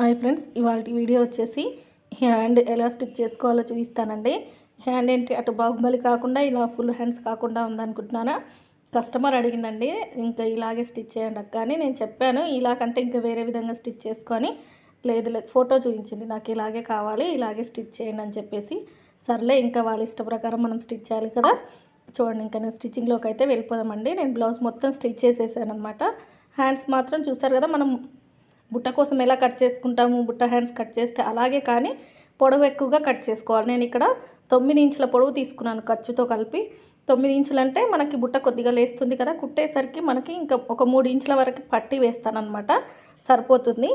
Hi friends ఇవాళ video వచ్చేసి hand ఎలా స్టిచ్ చేసుకోవాలో చూపిస్తానండి. హ్యాండ్ ఏంటి అటు బాహుబలి కాకుండా ఇలా ఫుల్ హ్యాండ్స్ కాకుండా ఉందనుకుంటున్నానా? కస్టమర్ అడిగిందండి ఇంకా ఇలాగే స్టిచ్ చేయండి అక్క అని నేను చెప్పాను. ఇలా కంటే ఇంకా వేరే విధంగా స్టిచ్ చేసుకొని లేదు లేదు ఫోటో చూపించింది నాకు ఇలాగే కావాలి ఇలాగే స్టిచ్ చేయండి అని చెప్పేసి. సర్లే ఇంకా వాళ్ళ ఇష్ట ప్రకారం మనం స్టిచ్ చేయాలి కదా. చూడండి ఇంకా నేను స్టిచ్చింగ్లోకి అయితే వెళ్ళిపోదామండి. నేను బ్లౌజ్ మొత్తం స్టిచ్ చేసేసాను అనమాట హ్యాండ్స్ మాత్రం చూస్తారు కదా మనం బుట్ట కోసం ఎలా కట్ చేసుకుంటాము బుట్ట హ్యాండ్స్ కట్ చేస్తే అలాగే కానీ పొడవు ఎక్కువగా కట్ చేసుకోవాలి. నేను ఇక్కడ తొమ్మిది ఇంచుల పొడవు తీసుకున్నాను ఖర్చుతో కలిపి. తొమ్మిది ఇంచులు అంటే మనకి బుట్ట కొద్దిగా లేస్తుంది కదా కుట్టేసరికి మనకి ఇంకా ఒక మూడు ఇంచుల వరకు పట్టి వేస్తానమాట సరిపోతుంది.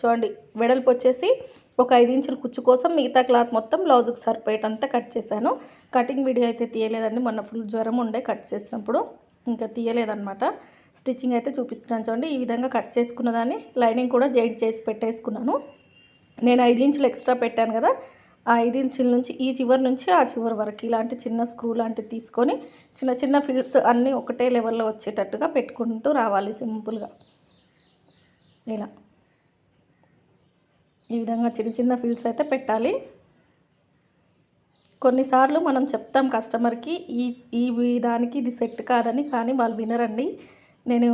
చూడండి వెడల్పు వచ్చేసి ఒక ఐదు ఇంచుల కుచ్చు కోసం మిగతా క్లాత్ మొత్తం బ్లౌజ్కి సరిపోయేటంతా కట్ చేశాను. కటింగ్ వీడియో అయితే తీయలేదండి మొన్న ఫుల్ జ్వరం ఉండే కట్ చేసినప్పుడు. ఇంకా తీయలేదన్నమాట. స్టిచ్చింగ్ అయితే చూపిస్తున్నాను చూడండి. ఈ విధంగా కట్ చేసుకున్న దాన్ని లైనింగ్ కూడా జాయింట్ చేసి పెట్టేసుకున్నాను. నేను ఐదు ఇంచులు ఎక్స్ట్రా పెట్టాను కదా. ఆ ఐదు ఇంచుల నుంచి ఈ చివరి నుంచి ఆ చివరి వరకు ఇలాంటి చిన్న స్క్రూ లాంటివి తీసుకొని చిన్న చిన్న ఫిల్స్ అన్నీ ఒకటే లెవెల్లో వచ్చేటట్టుగా పెట్టుకుంటూ రావాలి సింపుల్గా. ఇలా. ఈ విధంగా చిన్న చిన్న ఫిల్స్ అయితే పెట్టాలి. కొన్నిసార్లు మనం చెప్తాం కస్టమర్కి ఈ ఈ దానికి ఇది సెట్ కాదని కానీ వాళ్ళు వినరండి. నేను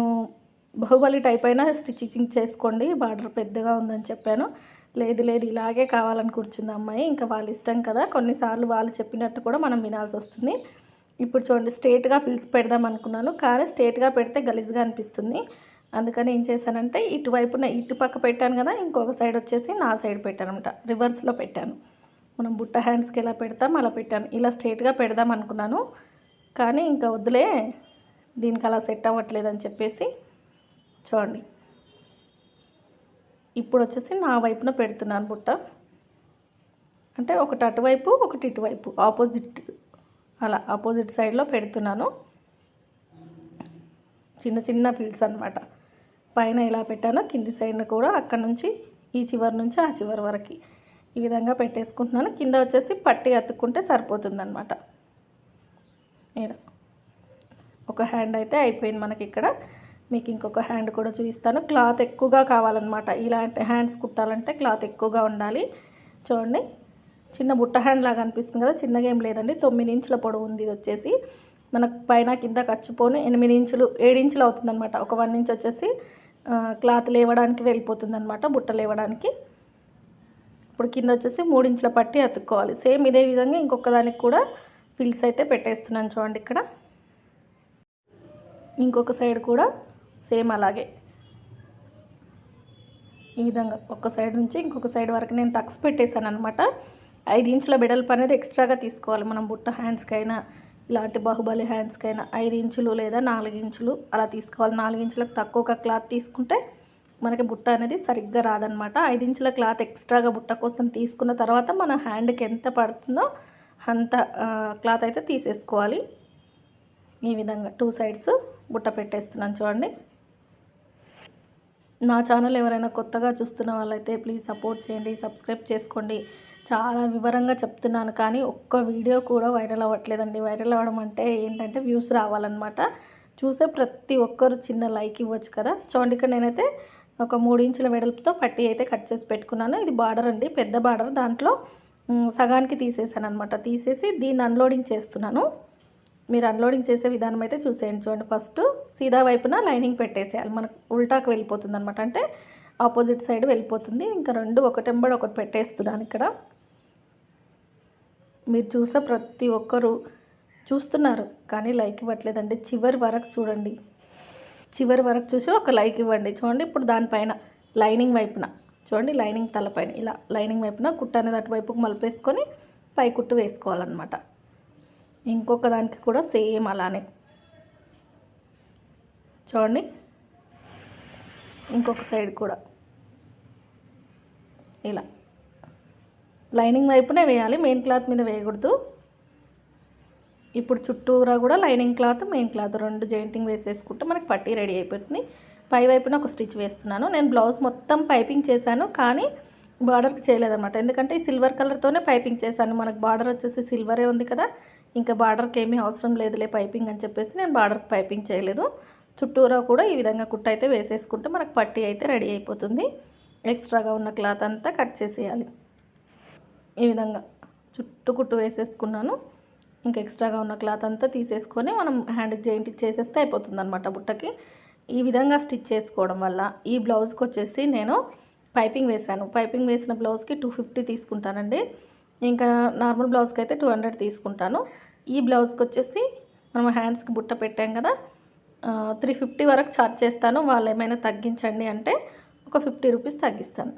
బాహుబలి టైప్ అయినా స్టిచ్చింగ్ చేసుకోండి బార్డర్ పెద్దగా ఉందని చెప్పాను. లేదు లేదు ఇలాగే కావాలని కూర్చుంది అమ్మాయి. ఇంకా వాళ్ళ ఇష్టం కదా. కొన్నిసార్లు వాళ్ళు చెప్పినట్టు కూడా మనం వినాల్సి వస్తుంది. ఇప్పుడు చూడండి స్ట్రేట్గా ఫిల్స్ పెడదాం అనుకున్నాను. కానీ స్ట్రేట్గా పెడితే గలీజ్గా అనిపిస్తుంది. అందుకని ఏం చేశానంటే ఇటువైపున ఇటు పక్క పెట్టాను కదా ఇంకొక సైడ్ వచ్చేసి నా సైడ్ పెట్టాను అనమాట రివర్స్లో పెట్టాను. మనం బుట్ట హ్యాండ్స్కి ఎలా పెడతాం అలా పెట్టాను. ఇలా స్ట్రేట్గా పెడదాం అనుకున్నాను. కానీ ఇంకా వద్దులే. దీనికి అలా సెట్ అవ్వట్లేదు అని చెప్పేసి చూడండి. ఇప్పుడు వచ్చేసి నా వైపున పెడుతున్నాను బుట్ట. అంటే ఒకటి అటువైపు ఒకటి ఇటువైపు ఆపోజిట్ అలా ఆపోజిట్ సైడ్లో పెడుతున్నాను. చిన్న చిన్న ఫీల్స్ అనమాట పైన ఎలా పెట్టానో కింది సైడ్ కూడా అక్కడ నుంచి ఈ చివరి నుంచి ఆ చివరి వరకు ఈ విధంగా పెట్టేసుకుంటున్నాను. కింద వచ్చేసి పట్టి అతుక్కుంటే సరిపోతుందన్నమాట. ఇలా ఒక హ్యాండ్ అయితే అయిపోయింది మనకి ఇక్కడ మీకు ఇంకొక హ్యాండ్ కూడా చూపిస్తాను. క్లాత్ ఎక్కువగా కావాలన్నమాట. ఇలాంటి హ్యాండ్స్ కుట్టాలంటే క్లాత్ ఎక్కువగా ఉండాలి. చూడండి. చిన్న బుట్ట హ్యాండ్ లాగా అనిపిస్తుంది కదా. చిన్నగా ఏం లేదండి. తొమ్మిది ఇంచుల పొడవు ఉంది ఇది వచ్చేసి మనకు పైన కింద ఖర్చుపోని ఎనిమిది ఇంచులు ఏడు ఇంచులు అవుతుందన్నమాట. ఒక వన్ ఇంచ్ వచ్చేసి క్లాత్ లేవడానికి వెళ్ళిపోతుంది అనమాట బుట్ట లేవడానికి. ఇప్పుడు కింద వచ్చేసి మూడు ఇంచుల పట్టి అతుక్కోవాలి. సేమ్ ఇదే విధంగా ఇంకొక దానికి కూడా ఫిల్స్ అయితే పెట్టేస్తున్నాను చూడండి ఇక్కడ. ఇంకొక సైడ్ కూడా సేమ్ అలాగే. ఈ విధంగా ఒక సైడ్ నుంచి ఇంకొక సైడ్ వరకు నేను టక్స్ పెట్టేశాను అనమాట ఐదు ఇంచుల బెడల్పు అనేది ఎక్స్ట్రాగా తీసుకోవాలి మనం బుట్ట హ్యాండ్స్కైనా ఇలాంటి బాహుబలి హ్యాండ్స్కైనా ఐదు ఇంచులు లేదా నాలుగు ఇంచులు అలా తీసుకోవాలి. నాలుగు ఇంచులకు తక్కువ క్లాత్ తీసుకుంటే మనకి బుట్ట అనేది సరిగ్గా రాదనమాట ఐదు ఇంచుల క్లాత్ ఎక్స్ట్రాగా బుట్ట కోసం తీసుకున్న తర్వాత మన హ్యాండ్కి ఎంత పడుతుందో అంత క్లాత్ అయితే తీసేసుకోవాలి. ఈ విధంగా టూ సైడ్స్ బుట్ట పెట్టేస్తున్నాను చూడండి. నా ఛానల్ ఎవరైనా కొత్తగా చూస్తున్న వాళ్ళైతే ప్లీజ్ సపోర్ట్ చేయండి సబ్స్క్రైబ్ చేసుకోండి. చాలా వివరంగా చెప్తున్నాను కానీ ఒక్క వీడియో కూడా వైరల్ అవ్వట్లేదండి. వైరల్ అవ్వడం అంటే ఏంటంటే వ్యూస్ రావాలన్నమాట. చూసే ప్రతి ఒక్కరు చిన్న లైక్ ఇవ్వచ్చు కదా. చూడండి ఇక్కడ నేనైతే ఒక మూడు ఇంచుల వెడల్పుతో పట్టి అయితే కట్ చేసి పెట్టుకున్నాను. ఇది బార్డర్ అండి పెద్ద బార్డర్. దాంట్లో సగానికి తీసేసాను అనమాట తీసేసి దీన్ని అన్లోడింగ్ చేస్తున్నాను. మీరు అన్లోడింగ్ చేసే విధానం అయితే చూసేయండి. చూడండి ఫస్ట్ సీదా వైపున లైనింగ్ పెట్టేసేయాలి. మనకు ఉల్టాకు వెళ్ళిపోతుంది అనమాట అంటే ఆపోజిట్ సైడ్ వెళ్ళిపోతుంది. ఇంకా రెండు ఒకటెంబడి ఒకటి పెట్టేస్తున్నాను ఇక్కడ. మీరు చూస్తే ప్రతి ఒక్కరు చూస్తున్నారు కానీ లైక్ ఇవ్వట్లేదండి. చివరి వరకు చూడండి. చివరి వరకు చూసి ఒక లైక్ ఇవ్వండి. చూడండి ఇప్పుడు దానిపైన లైనింగ్ వైపున. చూడండి లైనింగ్ తలపైన ఇలా లైనింగ్ వైపున కుట్ట అనేది అటువైపుకు మలిపేసుకొని పై కుట్టు వేసుకోవాలన్నమాట. ఇంకొక దానికి కూడా సేమ్ అలానే. చూడండి. ఇంకొక సైడ్ కూడా. ఇలా. లైనింగ్ వైపునే వేయాలి మెయిన్ క్లాత్ మీద వేయకూడదు. ఇప్పుడు చుట్టూరా కూడా లైనింగ్ క్లాత్ మెయిన్ క్లాత్ రెండు జాయింటింగ్ వేసేసుకుంటే మనకి పట్టీ రెడీ అయిపోతుంది. పై వైపున ఒక స్టిచ్ వేస్తున్నాను. నేను బ్లౌజ్ మొత్తం పైపింగ్ చేశాను కానీ బార్డర్కి చేయలేదన్నమాట. ఎందుకంటే ఈ సిల్వర్ కలర్తోనే పైపింగ్ చేశాను. మనకు బార్డర్ వచ్చేసి సిల్వరే ఉంది కదా. ఇంకా బార్డర్కి ఏమీ అవసరం లేదులే పైపింగ్ అని చెప్పేసి నేను బార్డర్కి పైపింగ్ చేయలేదు. చుట్టూరా కూడా ఈ విధంగా కుట్ట అయితే వేసేసుకుంటే మనకు పట్టి అయితే రెడీ అయిపోతుంది. ఎక్స్ట్రాగా ఉన్న క్లాత్ అంతా కట్ చేసేయాలి. ఈ విధంగా చుట్టూ కుట్టు వేసేసుకున్నాను. ఇంకా ఎక్స్ట్రాగా ఉన్న క్లాత్ అంతా తీసేసుకొని మనం హ్యాండ్ జాయింట్ చేసేస్తే అయిపోతుంది అనమాట బుట్టకి. ఈ విధంగా స్టిచ్ చేసుకోవడం వల్ల ఈ బ్లౌజ్కి వచ్చేసి నేను పైపింగ్ వేశాను. పైపింగ్ వేసిన బ్లౌజ్కి టూ ఫిఫ్టీ తీసుకుంటానండి. ఇంకా నార్మల్ బ్లౌజ్కి అయితే టూ హండ్రెడ్ తీసుకుంటాను. ఈ బ్లౌజ్కి వచ్చేసి మనం హ్యాండ్స్కి బుట్ట పెట్టాం కదా త్రీ ఫిఫ్టీ వరకు ఛార్జ్ చేస్తాను. వాళ్ళు ఏమైనా తగ్గించండి అంటే ఒక ఫిఫ్టీ రూపీస్ తగ్గిస్తాను.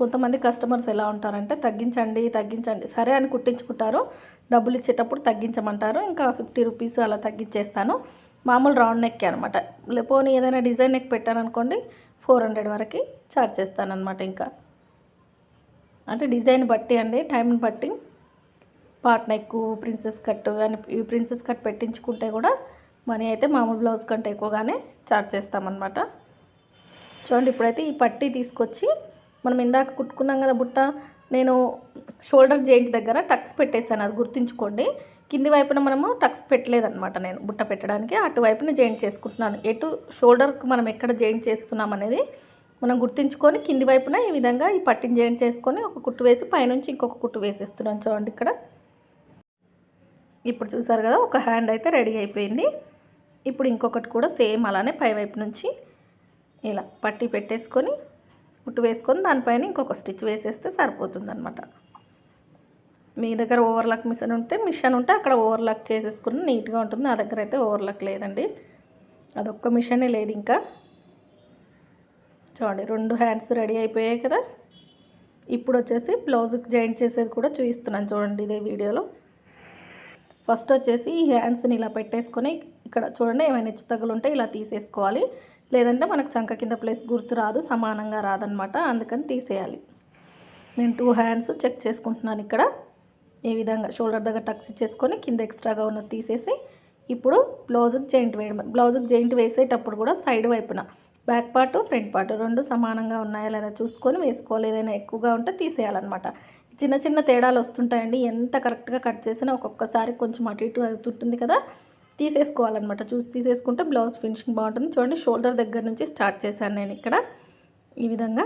కొంతమంది కస్టమర్స్ ఎలా ఉంటారంటే తగ్గించండి తగ్గించండి సరే అని కుట్టించుకుంటారు. డబ్బులు ఇచ్చేటప్పుడు తగ్గించమంటారు. ఇంకా ఫిఫ్టీ రూపీస్ అలా తగ్గించేస్తాను. మామూలు రౌండ్ నెక్ అనమాట పోనీ ఏదైనా డిజైన్ నెక్ పెట్టాననుకోండి ఫోర్ హండ్రెడ్ వరకు ఛార్జ్ చేస్తానమాట ఇంకా. అంటే డిజైన్ బట్టి అండి టైంని బట్టి. పాట్ నెక్ ప్రిన్సెస్ కట్ అని ఈ ప్రిన్సెస్ కట్ పెట్టించుకుంటే కూడా మనీ అయితే మామూలు బ్లౌజ్ కంటే ఎక్కువగానే చార్జ్ చేస్తామన్నమాట. చూడండి ఇప్పుడైతే ఈ పట్టీ తీసుకొచ్చి మనం ఇందాక కుట్టుకున్నాం కదా బుట్ట నేను షోల్డర్ జాయింట్ దగ్గర టక్స్ పెట్టేశాను అది గుర్తుంచుకోండి. కింది వైపున మనము టక్స్ పెట్టలేదన్నమాట నేను బుట్ట పెట్టడానికి అటువైపున జాయింట్ చేసుకుంటున్నాను. ఎటు షోల్డర్కి మనం ఎక్కడ జాయింట్ చేస్తున్నాం అనేది మనం గుర్తుంచుకొని కింది వైపున ఈ విధంగా ఈ పట్టిని జాయింట్ చేసుకొని ఒక కుట్టు వేసి పైనుంచి ఇంకొక కుట్టు వేసేస్తున్నాను చూడండి ఇక్కడ. ఇప్పుడు చూసారు కదా ఒక హ్యాండ్ అయితే రెడీ అయిపోయింది. ఇప్పుడు ఇంకొకటి కూడా సేమ్ అలానే పై వైపు నుంచి ఇలా పట్టి పెట్టేసుకొని కుట్టు వేసుకొని దానిపైన ఇంకొక స్టిచ్ వేసేస్తే సరిపోతుందనమాట మీ దగ్గర ఓవర్లాక్ మిషన్ ఉంటే మిషన్ ఉంటే అక్కడ ఓవర్లాక్ చేసేసుకుని నీట్గా ఉంటుంది. నా దగ్గర అయితే ఓవర్లాక్ లేదండి. అదొక్క మిషనే లేదు ఇంకా. చూడండి రెండు హ్యాండ్స్ రెడీ అయిపోయాయి కదా. ఇప్పుడు వచ్చేసి బ్లౌజ్కి జాయింట్ చేసేది కూడా చూపిస్తున్నాను చూడండి ఇదే వీడియోలో ఫస్ట్ వచ్చేసి ఈ హ్యాండ్స్ని ఇలా పెట్టేసుకొని ఇక్కడ చూడండి ఏమైనా హెచ్చుతగ్గులు ఉంటే ఇలా తీసేసుకోవాలి. లేదంటే మనకు చంక కింద ప్లేస్ గుర్తు రాదు సమానంగా రాదనమాట. అందుకని తీసేయాలి. నేను టూ హ్యాండ్స్ చెక్ చేసుకుంటున్నాను ఇక్కడ. ఈ విధంగా షోల్డర్ దగ్గర టక్స్ ఇచ్చేసుకొని కింద ఎక్స్ట్రాగా ఉన్నది తీసేసి ఇప్పుడు బ్లౌజుకి జాయింట్ వేయడం. బ్లౌజుకి జాయింట్ వేసేటప్పుడు కూడా సైడ్ వైపున బ్యాక్ పార్ట్ ఫ్రంట్ పార్ట్ రెండు సమానంగా ఉన్నాయా లేదా చూసుకొని వేసుకోవాలి. ఏదైనా ఎక్కువగా ఉంటే తీసేయాలన్నమాట. చిన్న చిన్న తేడాలు వస్తుంటాయండి. ఎంత కరెక్ట్గా కట్ చేసినా ఒక్కొక్కసారి కొంచెం అటు ఇటు అవుతుంటుంది కదా. తీసేసుకోవాలన్నమాట. చూసి తీసేసుకుంటే బ్లౌజ్ ఫినిషింగ్ బాగుంటుంది. చూడండి షోల్డర్ దగ్గర నుంచి స్టార్ట్ చేశాను నేను ఇక్కడ. ఈ విధంగా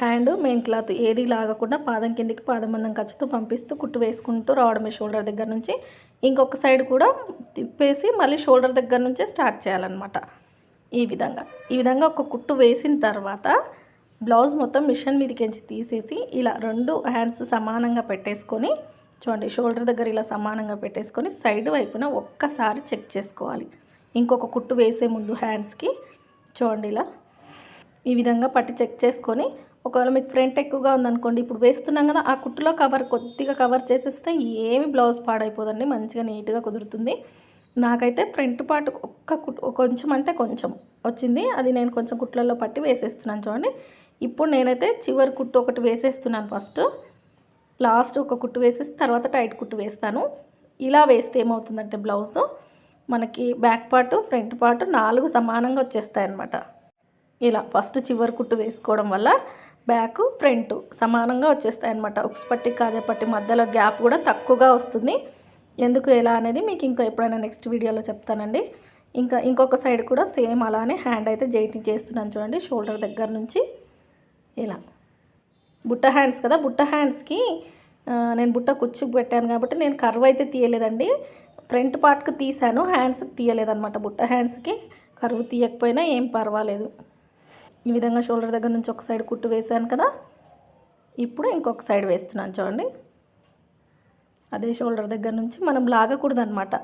హ్యాండ్ మెయిన్ క్లాత్ ఏది లాగకుండా పాదం కిందికి పాదం మందం ఖర్చుతో పంపిస్తూ కుట్టు వేసుకుంటూ రావడమే షోల్డర్ దగ్గర నుంచి. ఇంకొక సైడ్ కూడా తిప్పేసి మళ్ళీ షోల్డర్ దగ్గర నుంచే స్టార్ట్ చేయాలన్నమాట. ఈ విధంగా. ఈ విధంగా ఒక కుట్టు వేసిన తర్వాత బ్లౌజ్ మొత్తం మిషన్ మీదకించి తీసేసి ఇలా రెండు హ్యాండ్స్ సమానంగా పెట్టేసుకొని చూడండి షోల్డర్ దగ్గర ఇలా సమానంగా పెట్టేసుకొని సైడ్ వైపున ఒక్కసారి చెక్ చేసుకోవాలి. ఇంకొక కుట్టు వేసే ముందు హ్యాండ్స్కి చూడండి ఇలా ఈ విధంగా పట్టి చెక్ చేసుకొని ఒకవేళ మీకు ఫ్రంట్ ఎక్కువగా ఉందనుకోండి ఇప్పుడు వేస్తున్నాం కదా ఆ కుట్టులో కవర్ కొద్దిగా కవర్ చేసేస్తే ఏమి బ్లౌజ్ పాడైపోదండి మంచిగా నీట్గా కుదురుతుంది. నాకైతే ఫ్రంట్ పార్ట్ ఒక్క కుట్టు కొంచెం అంటే కొంచెం వచ్చింది అది నేను కొంచెం కుట్లలో పట్టి వేసేస్తున్నాను చూడండి. ఇప్పుడు నేనైతే చివరి కుట్టు ఒకటి వేసేస్తున్నాను ఫస్ట్. లాస్ట్ ఒక కుట్టు వేసేసి తర్వాత టైట్ కుట్టు వేస్తాను. ఇలా వేస్తే ఏమవుతుందంటే బ్లౌజ్ మనకి బ్యాక్ పార్ట్ ఫ్రంట్ పార్ట్ నాలుగు సమానంగా వచ్చేస్తాయి అన్నమాట ఇలా ఫస్ట్ చివరి కుట్టు వేసుకోవడం వల్ల బ్యాక్ ఫ్రంట్ సమానంగా వచ్చేస్తాయి అనమాట ఉక్స్ పట్టి కాజా పట్టి మధ్యలో గ్యాప్ కూడా తక్కువగా వస్తుంది. ఎందుకు ఎలా అనేది మీకు ఇంకా ఎప్పుడైనా నెక్స్ట్ వీడియోలో చెప్తానండి. ఇంకా ఇంకొక సైడ్ కూడా సేమ్ అలానే హ్యాండ్ అయితే జైటింగ్ చేస్తున్నాను చూడండి షోల్డర్ దగ్గర నుంచి. ఇలా. బుట్ట హ్యాండ్స్ కదా బుట్ట హ్యాండ్స్కి నేను బుట్ట కుచ్చుకు పెట్టాను కాబట్టి నేను కర్వ్ అయితే తీయలేదండి. ఫ్రంట్ పార్ట్కి తీసాను హ్యాండ్స్కి తీయలేదన్నమాట బుట్ట హ్యాండ్స్కి. కర్వ్ తీయకపోయినా ఏం పర్వాలేదు. ఈ విధంగా షోల్డర్ దగ్గర నుంచి ఒక సైడ్ కుట్టు వేసాను కదా ఇప్పుడు ఇంకొక సైడ్ వేస్తున్నాను చూడండి. అదే షోల్డర్ దగ్గర నుంచి మనం లాగకూడదు అనమాట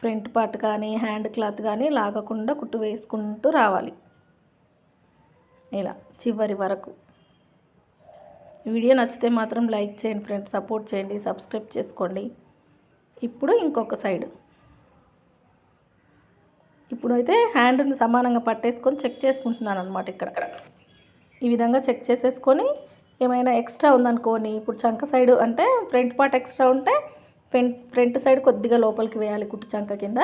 ఫ్రంట్ పార్ట్ కానీ హ్యాండ్ క్లాత్ కానీ లాగకుండా కుట్టు వేసుకుంటూ రావాలి. ఇలా చివరి వరకు. వీడియో నచ్చితే మాత్రం లైక్ చేయండి ఫ్రెండ్స్ సపోర్ట్ చేయండి సబ్స్క్రైబ్ చేసుకోండి. ఇప్పుడు ఇంకొక సైడ్. ఇప్పుడైతే హ్యాండ్ని సమానంగా పట్టేసుకొని చెక్ చేసుకుంటున్నాను అనమాట ఇక్కడ. ఈ విధంగా చెక్ చేసేసుకొని ఏమైనా ఎక్స్ట్రా ఉందనుకోని ఇప్పుడు చంక సైడ్ అంటే ఫ్రంట్ పార్ట్ ఎక్స్ట్రా ఉంటే ఫ్రంట్ ఫ్రంట్ సైడ్ కొద్దిగా లోపలికి వేయాలి కుట్టు చంక కింద.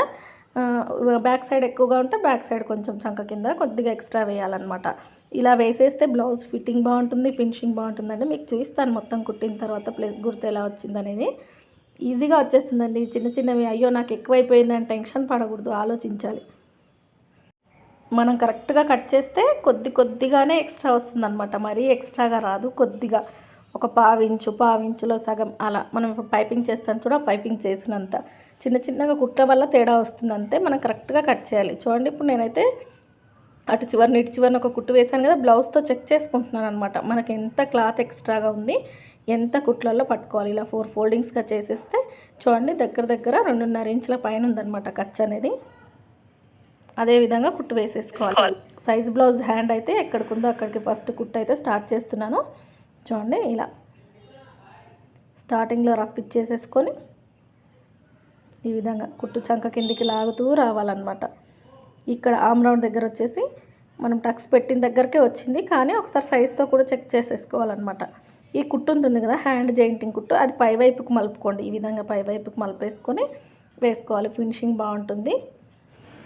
బ్యాక్ సైడ్ ఎక్కువగా ఉంటే బ్యాక్ సైడ్ కొంచెం చంక కింద కొద్దిగా ఎక్స్ట్రా వేయాలన్నమాట. ఇలా వేసేస్తే బ్లౌజ్ ఫిట్టింగ్ బాగుంటుంది ఫినిషింగ్ బాగుంటుందండి. మీకు చూపిస్తాను మొత్తం కుట్టిన తర్వాత ప్లేస్ గుర్తు ఎలా వచ్చిందనేది. ఈజీగా వచ్చేస్తుందండి. చిన్న చిన్నవి అయ్యో నాకు ఎక్కువైపోయిందని టెన్షన్ పడకూడదు ఆలోచించాలి. మనం కరెక్ట్గా కట్ చేస్తే కొద్ది కొద్దిగానే ఎక్స్ట్రా వస్తుందన్నమాట. మరీ ఎక్స్ట్రాగా రాదు కొద్దిగా. ఒక పావించు పావించులో సగం అలా. మనం ఇప్పుడు పైపింగ్ చేస్తాం చూడ పైపింగ్ చేసినంత. చిన్న చిన్నగా కుట్ల వల్ల తేడా వస్తుంది. అంతే మనం కరెక్ట్గా కట్ చేయాలి. చూడండి ఇప్పుడు నేనైతే అటు చివరిని ఇటు చివరిని ఒక కుట్టు వేసాను కదా బ్లౌజ్తో చెక్ చేసుకుంటున్నాను అనమాట మనకి ఎంత క్లాత్ ఎక్స్ట్రాగా ఉంది ఎంత కుట్లలో పట్టుకోవాలి. ఇలా ఫోర్ ఫోల్డింగ్స్గా చేసేస్తే చూడండి దగ్గర దగ్గర రెండున్నర ఇంచుల పైన ఉందన్నమాట ఖర్చు అనేది. అదేవిధంగా కుట్టు వేసేసుకోవాలి. సైజ్ బ్లౌజ్ హ్యాండ్ అయితే ఎక్కడికి ఉందో అక్కడికి ఫస్ట్ కుట్టు అయితే స్టార్ట్ చేస్తున్నాను. చూడండి ఇలా స్టార్టింగ్లో రఫ్ ఇచ్చేసేసుకొని ఈ విధంగా కుట్టు చంక కిందికి లాగుతూ రావాలన్నమాట. ఇక్కడ ఆమ్ రౌండ్ దగ్గర వచ్చేసి మనం టక్స్ పెట్టిన దగ్గరకే వచ్చింది. కానీ ఒకసారి సైజ్తో కూడా చెక్ చేసేసుకోవాలన్నమాట. ఈ కుట్టు ఉంటుంది కదా హ్యాండ్ జాయింటింగ్ కుట్టు. అది పై వైపుకి మలుపుకోండి. ఈ విధంగా పై వైపుకి మలిపేసుకొని వేసుకోవాలి. ఫినిషింగ్ బాగుంటుంది.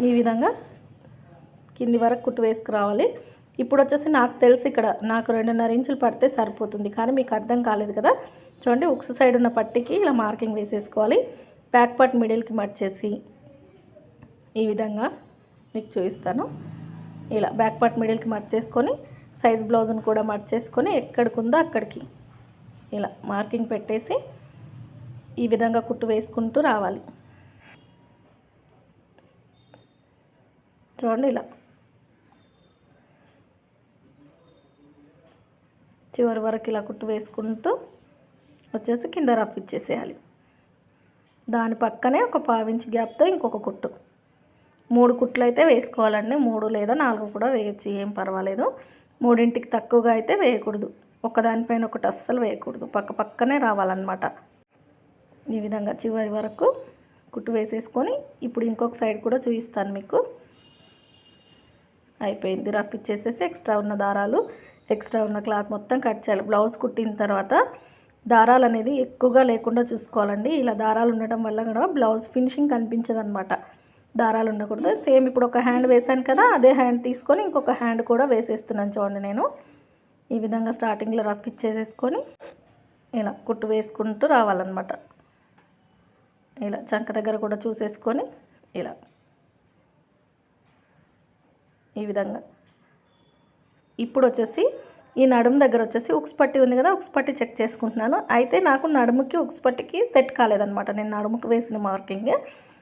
ఈ విధంగా కింది వరకు కుట్టు వేసుకురావాలి. ఇప్పుడు వచ్చేసి నాకు తెలిసి ఇక్కడ నాకు రెండున్నర ఇంచులు పడితే సరిపోతుంది. కానీ మీకు అర్థం కాలేదు కదా. చూడండి ఉక్స్ సైడ్ ఉన్న పట్టికి ఇలా మార్కింగ్ వేసేసుకోవాలి. బ్యాక్ పార్ట్ మిడిల్కి మర్చేసి ఈ విధంగా మీకు చూపిస్తాను. ఇలా బ్యాక్ పార్ట్ మిడిల్కి మర్చేసుకొని సైజ్ బ్లౌజ్ను కూడా మర్చేసుకొని ఎక్కడికి ఉందో అక్కడికి ఇలా మార్కింగ్ పెట్టేసి ఈ విధంగా కుట్టు వేసుకుంటూ రావాలి. చూడండి ఇలా. చివరి వరకు ఇలా కుట్టు వేసుకుంటూ వచ్చేసి కింద రప్పు ఇచ్చేసేయాలి. దాని పక్కనే ఒక పావించి గ్యాప్తో ఇంకొక కుట్టు. మూడు కుట్లు అయితే వేసుకోవాలండి. మూడు లేదా నాలుగు కూడా వేయచ్చు ఏం పర్వాలేదు. మూడింటికి తక్కువగా అయితే వేయకూడదు. ఒకదానిపైన ఒకటి అస్సలు వేయకూడదు. పక్క పక్కనే రావాలన్నమాట. ఈ విధంగా చివరి వరకు కుట్టు వేసేసుకొని ఇప్పుడు ఇంకొక సైడ్ కూడా చూపిస్తాను మీకు. అయిపోయింది. రఫ్ ఇచ్చేసేసి ఎక్స్ట్రా ఉన్న దారాలు ఎక్స్ట్రా ఉన్న క్లాత్ మొత్తం కట్ చేయాలి. బ్లౌజ్ కుట్టిన తర్వాత దారాలు అనేది ఎక్కువగా లేకుండా చూసుకోవాలండి. ఇలా దారాలు ఉండటం వల్ల కూడా బ్లౌజ్ ఫినిషింగ్ కనిపించదు దారాలు ఉండకూడదు. సేమ్ ఇప్పుడు ఒక హ్యాండ్ వేసాను కదా అదే హ్యాండ్ తీసుకొని ఇంకొక హ్యాండ్ కూడా వేసేస్తున్నాను చూడండి నేను. ఈ విధంగా స్టార్టింగ్లో రఫ్ ఇచ్చేసేసుకొని ఇలా కుట్టు వేసుకుంటూ రావాలన్నమాట. ఇలా చంక దగ్గర కూడా చూసేసుకొని ఇలా ఈ విధంగా. ఇప్పుడు వచ్చేసి ఈ నడుము దగ్గర వచ్చేసి ఉక్స్ పట్టి ఉంది కదా ఉక్స్ పట్టి చెక్ చేసుకుంటున్నాను. అయితే నాకు నడుముకి ఉక్స్ పట్టికి సెట్ కాలేదనమాట నేను నడుముకి వేసిన మార్కింగ్.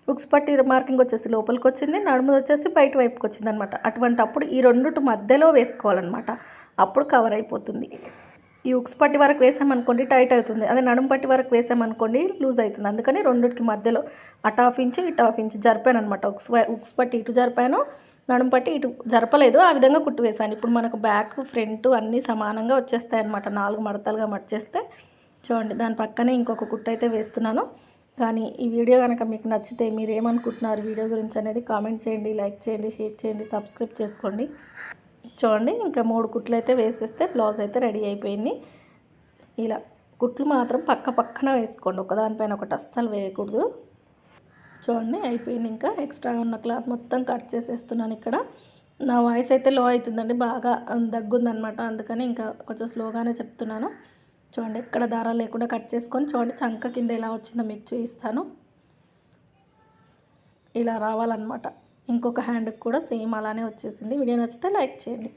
ఉక్స్ పట్టి మార్కింగ్ వచ్చేసి లోపలికి వచ్చింది నడుము వచ్చేసి బయట వైపుకి వచ్చింది అనమాట అటువంటి అప్పుడు ఈ రెండుటి మధ్యలో వేసుకోవాలన్నమాట. అప్పుడు కవర్ అయిపోతుంది. ఈ ఉక్స్ పట్టి వరకు వేసామనుకోండి టైట్ అవుతుంది. అదే నడుము పట్టి వరకు వేసామనుకోండి లూజ్ అవుతుంది. అందుకని రెండుకి మధ్యలో అటు హాఫ్ ఇంచు ఇటు హాఫ్ ఇంచు జరిపాను అనమాట ఉక్స్ ఉక్స్ పట్టి ఇటు జరిపాను నడుము పట్టి ఇటు జరపలేదు. ఆ విధంగా కుట్టు వేసాను ఇప్పుడు మనకు బ్యాక్ ఫ్రంట్ అన్నీ సమానంగా వచ్చేస్తాయి అనమాట నాలుగు మడతలుగా మడిచేస్తే. చూడండి దాని పక్కనే ఇంకొక కుట్టు అయితే వేస్తున్నాను. కానీ ఈ వీడియో కనుక మీకు నచ్చితే మీరు ఏమనుకుంటున్నారు? వీడియో గురించి అనేది కామెంట్ చేయండి లైక్ చేయండి షేర్ చేయండి సబ్స్క్రైబ్ చేసుకోండి. చూడండి ఇంకా మూడు కుట్లు అయితే వేసేస్తే బ్లౌజ్ అయితే రెడీ అయిపోయింది. ఇలా కుట్లు మాత్రం పక్క పక్కన వేసుకోండి. ఒకదానిపైన ఒకటి అస్సలు వేయకూడదు. చూడండి అయిపోయింది ఇంకా. ఎక్స్ట్రా ఉన్న క్లాత్ మొత్తం కట్ చేసేస్తున్నాను ఇక్కడ. నా వాయిస్ అయితే లో అవుతుందండి బాగా దగ్గుందనమాట అందుకని ఇంకా కొంచెం స్లోగానే చెప్తున్నాను. చూడండి ఎక్కడ దారాలు లేకుండా కట్ చేసుకొని చూడండి చంక కింద ఎలా వచ్చిందో మీకు చూపిస్తాను. ఇలా రావాలన్నమాట. ఇంకొక హ్యాండ్కి కూడా సేమ్ అలానే వచ్చేసింది. వీడియో నచ్చితే లైక్ చేయండి.